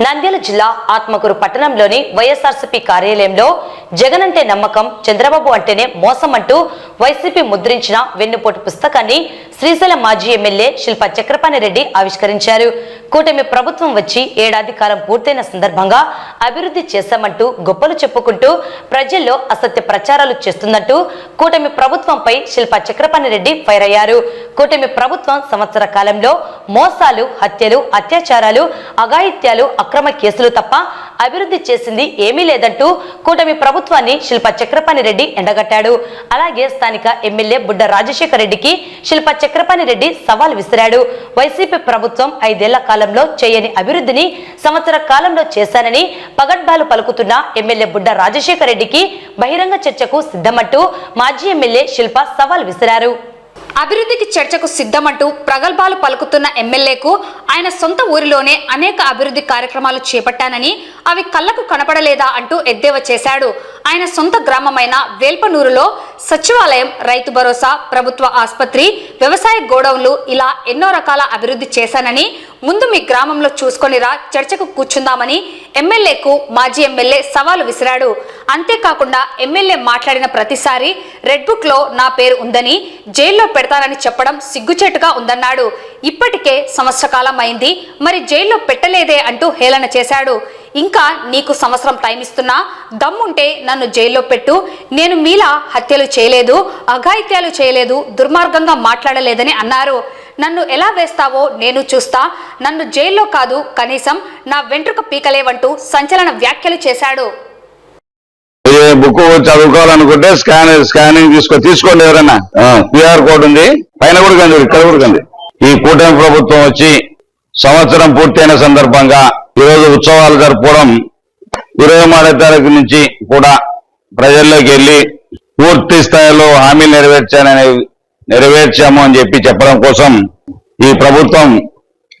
నంద్యాల జిల్లా ఆత్మకూరు పట్టణంలోని వైఎస్ఆర్సీపీ కార్యాలయంలో జగన్ అంటే నమ్మకం చంద్రబాబు అంటేనే మోసం అంటూ వైసీపీ ముద్రించిన వెన్నుపోటు పుస్తకాన్ని శ్రీశైలం మాజీ ఎమ్మెల్యే శిల్ప చక్రపాణి రెడ్డి ఆవిష్కరించారు. కూటమి ప్రభుత్వం వచ్చి ఏడాది కాలం పూర్తయిన సందర్భంగా అభివృద్ధి చేశామంటూ గొప్పలు చెప్పుకుంటూ ప్రజల్లో అసత్య ప్రచారాలు చేస్తుందంటూ కూటమి ప్రభుత్వంపై శిల్ప చక్రపాణి రెడ్డి ఫైర్ అయ్యారు. కూటమి ప్రభుత్వం సంవత్సర కాలంలో మోసాలు హత్యలు అత్యాచారాలు అఘాయిత్యాలు అక్రమ కేసులు తప్ప అభివృద్ధి చేసింది ఏమీ లేదంటూ కూటమి ప్రభుత్వాన్ని శిల్ప చక్రపాణి రెడ్డి ఎండగట్టాడు. అలాగే స్థానిక ఎమ్మెల్యే బుడ్డ రాజశేఖర రెడ్డికి శిల్ప చక్రపాణి రెడ్డి సవాల్ విసిరాడు. వైసీపీ ప్రభుత్వం ఐదేళ్ళ కాలంలో చేయని అభివృద్ధిని సంవత్సర కాలంలో చేశానని పగడ్బాలు పలుకుతున్న ఎమ్మెల్యే బుడ్డ రాజశేఖర రెడ్డికి బహిరంగ చర్చకు సిద్ధమంటూ మాజీ ఎమ్మెల్యే శిల్ప సవాల్ విసిరారు. అభివృద్ధికి చర్చకు సిద్ధమంటూ ప్రగల్భాలు పలుకుతున్న ఎమ్మెల్యేకు ఆయన సొంత ఊరిలోనే అనేక అభివృద్ధి కార్యక్రమాలు చేపట్టానని అవి కళ్ళకు కనపడలేదా అంటూ ఎద్దేవా చేశాడు. ఆయన సొంత గ్రామమైన వేల్పనూరులో సచివాలయం రైతు భరోసా ప్రభుత్వ ఆసుపత్రి వ్యవసాయ గోడౌన్లు ఇలా ఎన్నో రకాల అభివృద్ధి చేశానని ముందు మీ గ్రామంలో చూసుకొనిరా చర్చకు కూర్చుందామని ఎమ్మెల్యేకు మాజీ ఎమ్మెల్యే సవాలు విసిరాడు. అంతేకాకుండా ఎమ్మెల్యే మాట్లాడిన ప్రతిసారి రెడ్ బుక్లో నా పేరు ఉందని జైల్లో పెడతానని చెప్పడం సిగ్గుచేటుగా ఉందన్నాడు. ఇప్పటికే సంవత్సర కాలం అయింది. మరి జైల్లో పెట్టలేదే అంటూ హేళన చేశాడు. ఇంకా నీకు సంవత్సరం టైం ఇస్తున్నా. దమ్ముంటే నన్ను జైల్లో పెట్టు. నేను మీలా హత్యలు చేయలేదు అఘాయిత్యాలు చేయలేదు దుర్మార్గంగా మాట్లాడలేదని అన్నారు. నన్ను ఎలా వేస్తావో నేను చూస్తా. నన్ను జైల్లో కాదు కనీసం నా వెంట్రుక పీకలేవంటూ సంచలన వ్యాఖ్యలు చేశాడు. ఏ బుక్ చదువుకోవాలనుకుంటే స్కాన్ స్కానింగ్ తీసుకో తీసుకోండి ఎవరైనా క్యూఆర్ కోడ్ ఉంది. పైన కూడా కంది ఇక్కడ కూడా కంది ఈ కూటమి ప్రభుత్వం వచ్చి సంవత్సరం పూర్తయిన సందర్భంగా ఈరోజు ఉత్సవాలు జరుపుకోవడం ఇరవై మూడో తారీఖు నుంచి కూడా ప్రజల్లోకి వెళ్ళి పూర్తి స్థాయిలో హామీలు నెరవేర్చానని నెరవేర్చాము అని చెప్పి చెప్పడం కోసం ఈ ప్రభుత్వం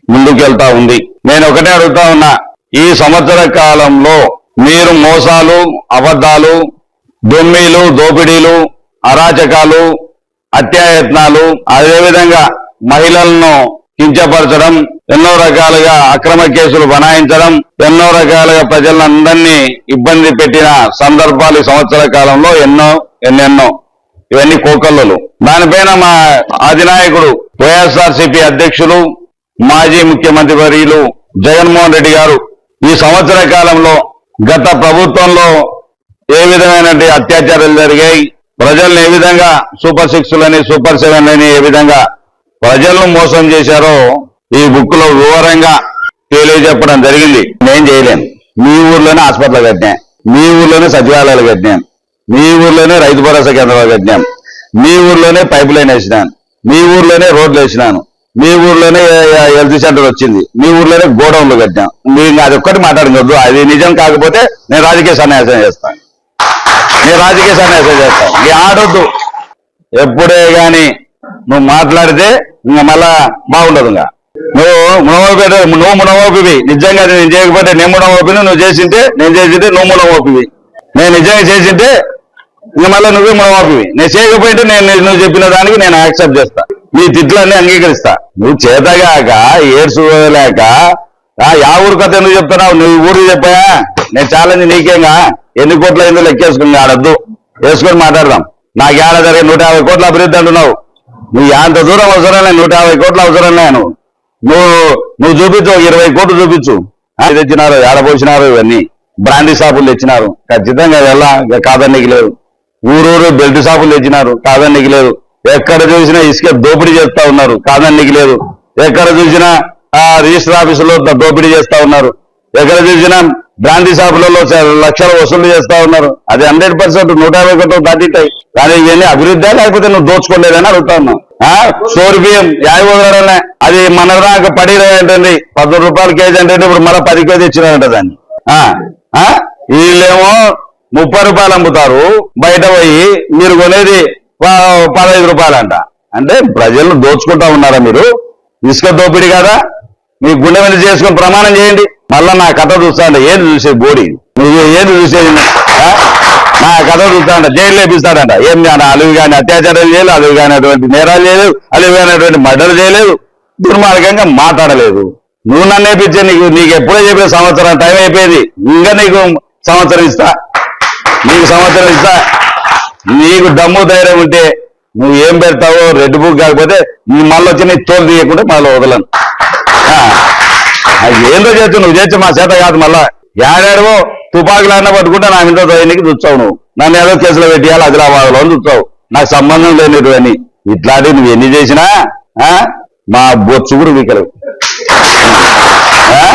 ముందుకెళ్తా ఉంది. నేను ఒకటే అడుగుతా ఉన్నా ఈ సంవత్సర కాలంలో మీరు మోసాలు అబద్ధాలు దొమ్మీలు దోపిడీలు అరాచకాలు అత్యాయత్నాలు అదేవిధంగా మహిళలను కించపరచడం ఎన్నో రకాలుగా అక్రమ కేసులు బనాయించడం ఎన్నో రకాలుగా ప్రజలందరినీ ఇబ్బంది పెట్టిన సందర్భాలు ఈ సంవత్సర కాలంలో ఎన్నో ఎన్నెన్నో. ఇవన్నీ కోకల్లలు. దానిపైన మా అధినాయకుడు వైఎస్ఆర్సీపీ అధ్యక్షులు మాజీ ముఖ్యమంత్రి వర్యులు జగన్మోహన్ రెడ్డి గారు ఈ సంవత్సర కాలంలో గత ప్రభుత్వంలో ఏ విధమైనటువంటి అత్యాచారాలు జరిగాయి? ప్రజల్ని ఏ విధంగా సూపర్ సిక్స్లని సూపర్ సెవెన్లని ఏ విధంగా ప్రజలను మోసం చేశారో ఈ బుక్లో వివరంగా తెలియజెప్పడం జరిగింది. నేను చేయలేను మీ ఊర్లోనే హాస్పిటల్ కట్టినా. మీ ఊర్లోనే సచివాలయాలు కట్టినాను మీ ఊర్లోనే రైతు భరోసా కేంద్రాలు కట్టినాం. మీ ఊర్లోనే పైప్ లైన్ వేసినాను మీ ఊర్లోనే రోడ్లు వేసినాను. మీ ఊర్లోనే హెల్త్ సెంటర్ వచ్చింది మీ ఊర్లోనే గోడౌన్లు కట్టాం మీరు అది ఒక్కటి మాట్లాడకూడదు అది నిజం కాకపోతే నేను రాజకీయ సన్యాసం చేస్తాను నేను రాజకీయ సన్యాసం చేస్తాను ఈ ఆడొద్దు. ఎప్పుడే కానీ నువ్వు మాట్లాడితే ఇంకా మళ్ళా బాగుండదు ఇంకా. నువ్వు మునమోపి నువ్వు మునమోపివి నిజంగా నేను చేయకపోతే నేను మునమోపిని నువ్వు చేసింటే నేను చేసింటే నువ్వు మునమోపివి నేను నిజంగా చేసింటే ఇంకా మళ్ళీ నువ్వే మునమోపివి నేను చేయకపోయింటే నేను నువ్వు చెప్పిన దానికి నేను యాక్సెప్ట్ చేస్తా. నీ తిట్లన్నీ అంగీకరిస్తా. నువ్వు చేతగాక ఏడ్చుకోలేక ఆ యా ఊరు కథ ఎందుకు చెప్తున్నావు? నువ్వు ఊరికి చెప్పాయా? నేను ఛాలెంజ్ నీకేంగా? ఎన్ని కోట్ల అయిందో లెక్కేసుకుని ఆడద్దు. వేసుకొని మాట్లాడదాం. నాకు ఏడ జరిగే నూట యాభై కోట్ల అభివృద్ధి అంటున్నావు. నువ్వు అంత దూరం అవసరం లేదు నూట యాభై కోట్ల అవసరం లేదు నువ్వు. నువ్వు చూపించు ఇరవై కోట్లు చూపించు. ఆ, తెచ్చినారు ఏడపోసినారు ఇవన్నీ. బ్రాండీ షాపులు తెచ్చినారు. ఖచ్చితంగా వెళ్ళా కాదన్నీకి లేదు. ఊరూరు బెల్ట్ షాపులు తెచ్చినారు. కాదనికి లేదు. ఎక్కడ చూసినా ఇసుక దోపిడీ చేస్తా ఉన్నారు. కాదన్నీకి లేదు. ఎక్కడ చూసినా ఆ రిజిస్టర్ ఆఫీసులో దోపిడీ చేస్తా ఉన్నారు. ఎక్కడ చూసినా బ్రాంతి షాపులలో లక్షల లక్షలు వసూలు చేస్తా ఉన్నారు. అది హండ్రెడ్ పర్సెంట్ నూట యాభై కోట్లు దాటితాయి కానీ ఇవన్నీ అభివృద్ధి లేకపోతే నువ్వు దోచుకోలేదని అడుగుతా ఉన్నావు సోర్బియం సోరు బియ్యం అది మన దాకా పడి ఏంటండి? పదమూడు రూపాయల కేజీ అంటే ఇప్పుడు మళ్ళీ పది కేజీ ఇచ్చినారంట దాన్ని. ఆ, ఆ, వీళ్ళేమో ముప్పై రూపాయలు అమ్ముతారు బయట పోయి మీరు కొనేది పదహైదు పదహైదు రూపాయలంట. అంటే ప్రజలను దోచుకుంటా ఉన్నారా మీరు? ఇసుక దోపిడి కదా? మీ గుండె మీద చేసుకుని ప్రమాణం చేయండి. మళ్ళా నా కథ చూస్తాంట ఏది చూసేది బోడి? నువ్వు ఏది చూసేది? నా కథ చూస్తాంట జైలు లేపిస్తాడంట. ఏం కానీ అలివి కానీ అత్యాచారాలు చేయలేదు అలివి కానిటువంటి నేరాలు చేయలేదు అలివి కానిటువంటి మర్డర్ చేయలేదు దుర్మార్గంగా మాట్లాడలేదు. నువ్వు నన్ను నేర్పించే నీకు నీకు ఎప్పుడో చెప్పే సంవత్సరం టైం అయిపోయింది. ఇంకా నీకు సంవత్సరం ఇస్తా. నీకు సంవత్సరం ఇస్తా. నీకు దమ్ము ధైర్యం ఉంటే నువ్వు ఏం పెడతావో రెడ్ బుక్ కాకపోతే నీ మళ్ళీ వచ్చి నీ తోలు తీయకుండా మళ్ళీ వదలను. అది ఏందో చేస్తు నువ్వు చేస్తే మా చేత కాదు మళ్ళా. ఏడాడవో తుపాకులు అన్న పట్టుకుంటే నా మీద దయనికి చూస్తావు నువ్వు. నన్ను ఏదో కేసులో పెట్టియాలి ఆదిలాబాద్లో చూస్తావు నాకు సంబంధం లేనివి అని. ఇట్లాంటివి నువ్వు ఎన్ని చేసినా ఆ, మా బొచ్చు కూడా వీకలు ఆ?